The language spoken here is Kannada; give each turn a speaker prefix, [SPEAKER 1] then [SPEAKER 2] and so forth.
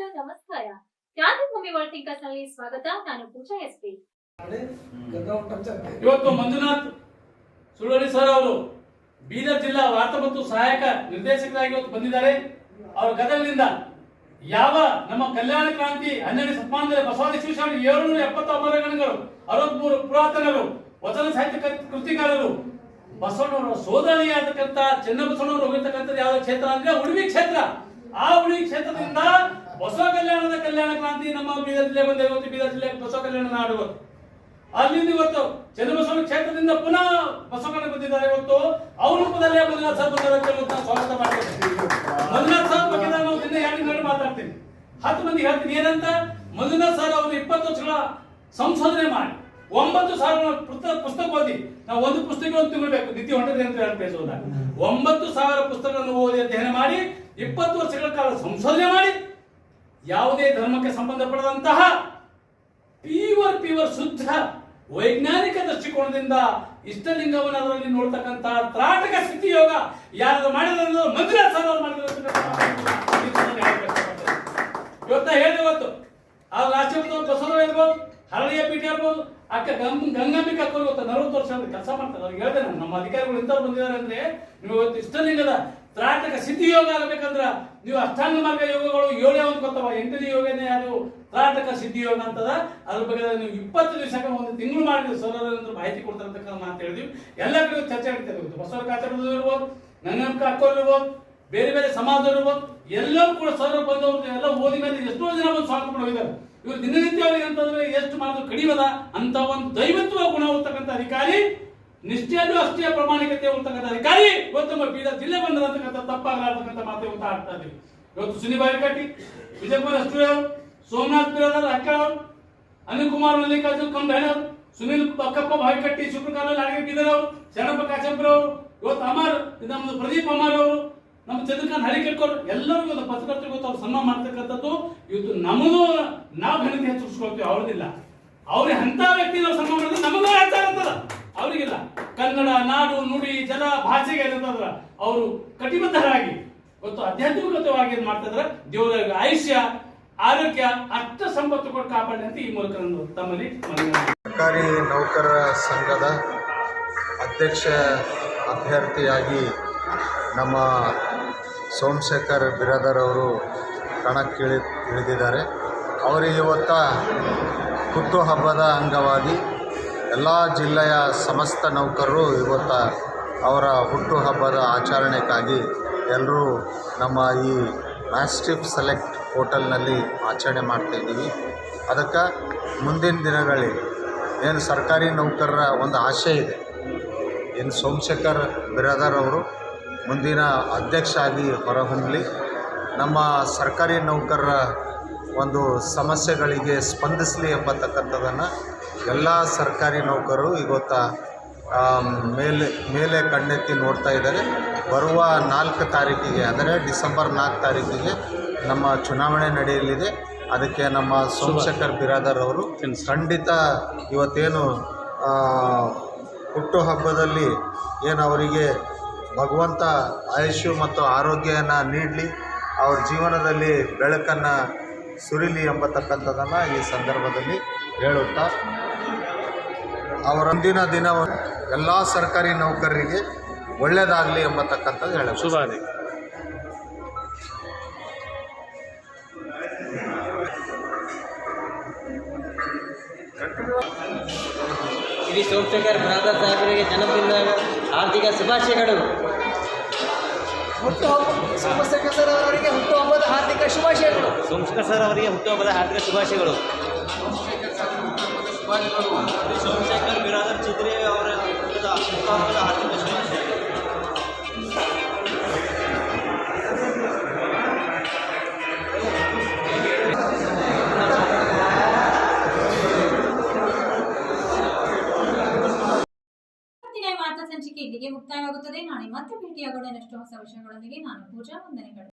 [SPEAKER 1] ನಮಸ್ಕಾರ. ಕ್ರಾಂತಿಭೂಮಿ ವರ್ಲ್ಡ್ ಥಿಂಕರ್ಸ್ನಲ್ಲಿ ಸ್ವಾಗತ. ನಾನು ಪೂಜಾ ಎಸ್ ಪಿ.
[SPEAKER 2] ಇವತ್ತು ಮಂಜುನಾಥ್ ಸುಳ್ಳೋಳಿ ಸರ್ ಅವರು ಬೀದರ್ ಜಿಲ್ಲಾ ವಾರ್ತಾ ಮತ್ತು ಸಹಾಯಕ ನಿರ್ದೇಶಕರಾಗಿ ಇವತ್ತು ಬಂದಿದ್ದಾರೆ. ಅವರ ಗದಗದಿಂದ ಯಾವ ನಮ್ಮ ಕಲ್ಯಾಣ ಕ್ರಾಂತಿ ಹನ್ನೆರಡು ಶತಮಾನದಲ್ಲಿ ಬಸವಾದಿ ಶಿವಶಾಮಿ ಏಳ್ನೂರ ಎಪ್ಪತ್ತು ಗಣಕರು ಅರವತ್ಮೂರು ಪುರಾತನರು ವಚನ ಸಾಹಿತ್ಯ ಕೃ- ಕೃತಿಕಾರರು ಬಸವಣ್ಣವರ ಸೋದರಿಯಾಗತಕ್ಕಂತ ಚೆನ್ನಬಸವಣ್ಣವರು ಹೋಗಿರ್ತಕ್ಕಂಥದ್ದು ಯಾವ ಕ್ಷೇತ್ರ ಅಂದ್ರೆ ಉಡುಪಿ ಕ್ಷೇತ್ರ. ಆ ಉಡುಪಿ ಕ್ಷೇತ್ರದಿಂದ ಬಸವ ಕಲ್ಯಾಣದ ಕಲ್ಯಾಣ ಕ್ರಾಂತಿ ನಮ್ಮ ಬೀದರ್ ಜಿಲ್ಲೆ ಬಂದ ಇವತ್ತು ಬೀದರ್ ಜಿಲ್ಲೆ ಬಸವ ಕಲ್ಯಾಣ ನಾಡು. ಅಲ್ಲಿಂದ ಇವತ್ತು ಚನ್ನಬಸವನ ಕ್ಷೇತ್ರದಿಂದ ಪುನಃ ಬಸವಣ್ಣ ಬಂದಿದ್ದಾರೆ ಇವತ್ತು. ಅವ್ರ ರೂಪದಲ್ಲೇ ಮಂಜುನಾಥ್ ಇವತ್ತು ನಾನು ಸ್ವಾಗತ ಮಾಡ್ತೇನೆ. ಮಂಜುನಾಥ್ ಸರ್ ಬಗ್ಗೆ ನಾನು ನಿನ್ನೆ ಎರಡು ನೋಡಿ ಮಾತಾಡ್ತೀನಿ. ಹತ್ತು ಮಂದಿ ಹೇಳ್ತೀನಿ, ಏನಂತ? ಮಂಜುನಾಥ್ ಸರ್ ಅವರು ಇಪ್ಪತ್ತು ವರ್ಷಗಳ ಸಂಶೋಧನೆ ಮಾಡಿ, ಒಂಬತ್ತು ಸಾವಿರ ಪುಸ್ತಕ ಓದಿ, ನಾವು ಒಂದು ಪುಸ್ತಕ ಒಂದು ತಿಂಗಳು ನಿತ್ಯ ಅಂತ ಹೇಳಿ ಹೋದಾಗ ಒಂಬತ್ತು ಸಾವಿರ ಪುಸ್ತಕಗಳನ್ನು ಓದಿ ಅಧ್ಯಯನ ಮಾಡಿ, ಇಪ್ಪತ್ತು ವರ್ಷಗಳ ಕಾಲ ಸಂಶೋಧನೆ ಮಾಡಿ ಯಾವುದೇ ಧರ್ಮಕ್ಕೆ ಸಂಬಂಧಪಡದಂತಹ ಪ್ಯೂರ್ ಪ್ಯೂರ್ ಶುದ್ಧ, ವೈಜ್ಞಾನಿಕ ದೃಷ್ಟಿಕೋನದಿಂದ ಇಷ್ಟಲಿಂಗವನ್ನು ಅದರಲ್ಲಿ ನೋಡ್ತಕ್ಕಂತಹ ತ್ರಾಟಕ ಸ್ಥಿತಿ ಯೋಗ ಯಾರು ಮಾಡಿದ್ರು ಮಂಜುನಾಥ್ ಸರ್ ಅವ್ರು ಮಾಡಿದ್ರು ಇವತ್ತ ಹೇಳಿದೆ ಇವತ್ತು ಆ ರಾಷ್ಟ್ರೀಯ ಬಸವ ಇರ್ಬೋದು ಹರಳಿಯ ಪೀಠ ಇರ್ಬೋದು ಅಕ್ಕ ಗಂಗ ಗಂಗಾಂಬಿಕಾ ಇವತ್ತು ನಲವತ್ತು ವರ್ಷ ಕೆಲಸ ಮಾಡ್ತಾರೆ. ಅವ್ರಿಗೆ ಹೇಳ್ತೇನೆ ನಮ್ಮ ಅಧಿಕಾರಿಗಳು ಇಂಥವ್ರು ಬಂದಿದ್ದಾರೆ ಅಂದ್ರೆ ನೀವು ಇವತ್ತು ಇಷ್ಟಲಿಂಗದ ತ್ರಾಟಕ ಸಿದ್ಧಿ ಯೋಗ ಆಗಬೇಕಂದ್ರ ನೀವು ಅಷ್ಟಾಂಗ ಮಾರ್ಗ ಯೋಗಗಳು ಏಳೇ ಒಂದು ಗೊತ್ತವ ಎಂಟನೇ ಯೋಗನೇ ಅದು ತ್ರಾಟಕ ಸಿದ್ಧಿ ಯೋಗ ಅಂತದ. ಅದ್ರ ಬಗ್ಗೆ ನೀವು ಇಪ್ಪತ್ತು ದಿವಸ ಒಂದು ತಿಂಗಳು ಮಾಡಿದ್ರೆ ಅವ್ರು ಮಾಹಿತಿ ಕೊಡ್ತಾರೆ ಅಂತಕ್ಕಂಥ ಮಾತು ಹೇಳಿದ್ವಿ. ಎಲ್ಲ ಕಡೆ ಚರ್ಚೆ ಇರ್ಬೋದು. ಬಸವ ಕಾಚಾರದವ್ರು ಇರ್ಬೋದು ಗಂಗಾಂಬಿಕಾ ಅಕ್ಕವ್ರು ಬೇರೆ ಬೇರೆ ಸಮಾಜದವರು ಇರ್ಬೋದು, ಎಲ್ಲರೂ ಕೂಡ ಸರ್ ಬಂದವರು ಎಲ್ಲ ಓದಿ ಮೇಲೆ ಎಷ್ಟೋ ಜನ ಬಂದು ಸ್ವಾಗತ ಮಾಡಿ ಹೋಗಿದ್ದಾರೆ ಇವರು ದಿನನಿತ್ಯ ಅವ್ರಿಗೆ ಅಂತಂದ್ರೆ ಎಷ್ಟು ಮಾಡಿದ್ರು ಕಡಿಮದ ಅಂತ ಒಂದು ದೈವತ್ವ ಗುಣ ಹೋಗ್ತಕ್ಕಂಥ ಅಧಿಕಾರಿ ನಿಷ್ಠೆಯಲ್ಲೂ ಅಷ್ಟೇ ಪ್ರಾಮಾಣಿಕತೆ ಅಂತಕ್ಕಂಥ ಅಧಿಕಾರಿ ಇವತ್ತು ನಮ್ಮ ಬೀದರ್ ಜಿಲ್ಲೆ ಬಂದಿರತಕ್ಕಂಥ ತಪ್ಪಾಗಲಾರ್ತಕ್ಕಂಥ ಮಾತೆ ಅಂತ ಆಡ್ತಾ ಇದ್ದೀವಿ ಇವತ್ತು ಸುನಿಬಾಯಿ ಕಟ್ಟಿ ವಿಜಯಪುರ ಅಷ್ಟೂರಿ ಸೋಮನಾಥ್ ಬಿರಾದರ್ ಅಕ್ಕ ಅವರು ಅನಿಲ್ ಕುಮಾರ್ ಮಲ್ಲಿಕಾರ್ಜುನ್ ಕಂಬೆಹಣ ಸುನಿಲ್ ಪಕ್ಕಪ್ಪ ಬಾವಿಕಟ್ಟಿ ಶುಕ್ರಕಾಲ ನಾಡಿಗೆ ಬೀದರ್ ಅವರು ಶರಣಪ್ಪ ಕಾಶಂಪುರ ಅವರು ಇವತ್ತು ಅಮರ್ ನಮ್ಮದು ಪ್ರದೀಪ್ ಅಮರ್ ಅವರು, ನಮ್ಮ ಚಂದ್ರಕಾಂತ್ ಹಳಿಕಟ್ಕೋರು ಎಲ್ಲರಿಗೂ ಇವತ್ತು ಪತ್ರಕರ್ತರು ಇವತ್ತು ಅವ್ರು ಸನ್ಮಾನ ಮಾಡ್ತಕ್ಕಂಥದ್ದು. ಇವತ್ತು ನಮಗೂ ನಾವು ಘನತೆ ಹೆಚ್ಚಿಸ್ಕೊಳ್ತೀವಿ ಅವ್ರದಿಲ್ಲ ಅವ್ರಿಗೆ ಅಂತ ವ್ಯಕ್ತಿ ನಾವು ಸನ್ಮಾನ ಮಾಡಿದ್ರೆ ನಮಗೂ ಹೆಚ್ಚಾಗುತ್ತದ ನಾಡು ನುಡಿ ಜನ ಭಾಷೆಗೆ ಏನಂತಂದ್ರ ಅವರು ಕಟಿಬದ್ಧರಾಗಿ ಮತ್ತು ಆಧ್ಯಾತ್ಮಿಕವಾಗಿ ಏನ್ ಮಾಡ್ತಂದ್ರ ದೇವರ ಆಯುಷ್ಯ, ಆರೋಗ್ಯ, ಅಷ್ಟ ಸಂಪತ್ತು ಕೊಟ್ಟು ಕಾಪಾಡಿ ಅಂತ ಈ ಮೂಲಕ ತಮ್ಮಲ್ಲಿ.
[SPEAKER 3] ಸರ್ಕಾರಿ ನೌಕರರ ಸಂಘದ ಅಧ್ಯಕ್ಷ ಅಭ್ಯರ್ಥಿಯಾಗಿ ನಮ್ಮ ಸೋಮಶೇಖರ್ ಬಿರಾದರ್ ಅವರು ಕಣಕ್ಕಿಳಿ ಇಳಿದಿದ್ದಾರೆ ಅವರಿಗೆ ಇವತ್ತ ಹುಟ್ಟುಹಬ್ಬದ ಅಂಗವಾಗಿ ಎಲ್ಲ ಜಿಲ್ಲೆಯ ಸಮಸ್ತ ನೌಕರರು ಇವತ್ತ ಅವರ ಹುಟ್ಟುಹಬ್ಬದ ಆಚರಣೆಗಾಗಿ ಎಲ್ಲರೂ ನಮ್ಮ ಈ ಮ್ಯಾಸ್ಟಿಫ್ ಸೆಲೆಕ್ಟ್ ಹೋಟೆಲ್ನಲ್ಲಿ ಆಚರಣೆ ಮಾಡ್ತಾಯಿದ್ದೀವಿ ಅದಕ್ಕೆ ಮುಂದಿನ ದಿನಗಳಲ್ಲಿ ಏನು ಸರ್ಕಾರಿ ನೌಕರರ ಒಂದು ಆಶೆ ಇದೆ. ಏನು ಸೋಮಶೇಖರ್ ಬಿರಾದರ್ ಅವರು ಮುಂದಿನ ಅಧ್ಯಕ್ಷ ಆಗಿ ಹೊರಹೊಮ್ಮಲಿ ನಮ್ಮ ಸರ್ಕಾರಿ ನೌಕರರ ಒಂದು ಸಮಸ್ಯೆಗಳಿಗೆ ಸ್ಪಂದಿಸಲಿ ಎಂಬತಕ್ಕಂಥದ್ದನ್ನು ಎಲ್ಲ ಸರ್ಕಾರಿ ನೌಕರರು ಇವತ್ತ ಮೇಲೆ ಮೇಲೆ ಕಣ್ಣೆತ್ತಿ ನೋಡ್ತಾ ಇದ್ದಾರೆ. ಬರುವ ನಾಲ್ಕು ತಾರೀಕಿಗೆ, ಅಂದರೆ ಡಿಸೆಂಬರ್ ನಾಲ್ಕು ತಾರೀಕಿಗೆ ನಮ್ಮ ಚುನಾವಣೆ ನಡೆಯಲಿದೆ. ಅದಕ್ಕೆ ನಮ್ಮ ಸೋಮಶೇಖರ್ ಬಿರಾದರ್ ಅವರು ಖಂಡಿತ ಇವತ್ತೇನು ಹುಟ್ಟುಹಬ್ಬದಲ್ಲಿ ಏನು ಅವರಿಗೆ ಭಗವಂತ ಆಯುಷ್ಯ ಮತ್ತು ಆರೋಗ್ಯನ ನೀಡಲಿ, ಅವ್ರ ಜೀವನದಲ್ಲಿ ಬೆಳಕನ್ನು ಸುರಿಲಿ ಎಂಬತಕ್ಕಂಥದ್ದನ್ನು ಈ ಸಂದರ್ಭದಲ್ಲಿ ಹೇಳುತ್ತಾ ಅವರ ಮುಂದಿನ ದಿನ ಎಲ್ಲ ಸರ್ಕಾರಿ ನೌಕರರಿಗೆ ಒಳ್ಳೆಯದಾಗಲಿ ಎಂಬತಕ್ಕಂಥದ್ದು ಹೇಳ ಶುಭ
[SPEAKER 4] ಶ್ರೀ ಸೋಮಶೇಖರ್ ಬ್ರಾದರ್ ಸಾಹೇಬರಿಗೆ ಜನ್ಮದಿನದ ಆರ್ಥಿಕ ಶುಭಾಶಯಗಳು.
[SPEAKER 5] ಸೋಮಶೇಖರ್ ಸರ್ ಅವರಿಗೆ ಹುಟ್ಟುಹಬ್ಬದ ಆರ್ಥಿಕ ಶುಭಾಶಯಗಳು.
[SPEAKER 4] ಸೋಮಶೇಖರ್ ಸರ್ ಅವರಿಗೆ ಹುಟ್ಟುಹಬ್ಬದ ಆರ್ಥಿಕ ಶುಭಾಶಯಗಳು. ಶ್ರೀ ಸೋಮಶೇಖರ್ ಬಿರಾದರ್ ಚಿತ್ರಿ ಅವರ ಹುಟ್ಟದ ಹುಟ್ಟುಹಬ್ಬದ ಹಾರ್ದಿಕ ಶುಭಾಶಯಗಳು
[SPEAKER 1] ಇವತ್ತಿನ ವಾರ್ತಾ ಸಂಚಿಕೆ ಇಲ್ಲಿಗೆ ಮುಕ್ತಾಯವಾಗುತ್ತದೆ. ನಾಳೆ ಮತ್ತೆ ಭೇಟಿಯಾಗೋಣ. ಇನ್ನಷ್ಟು ಹೊಸ ವಿಷಯಗಳೊಂದಿಗೆ ನಾನು ಪೂಜಾ ವಂದನೆಗಳು.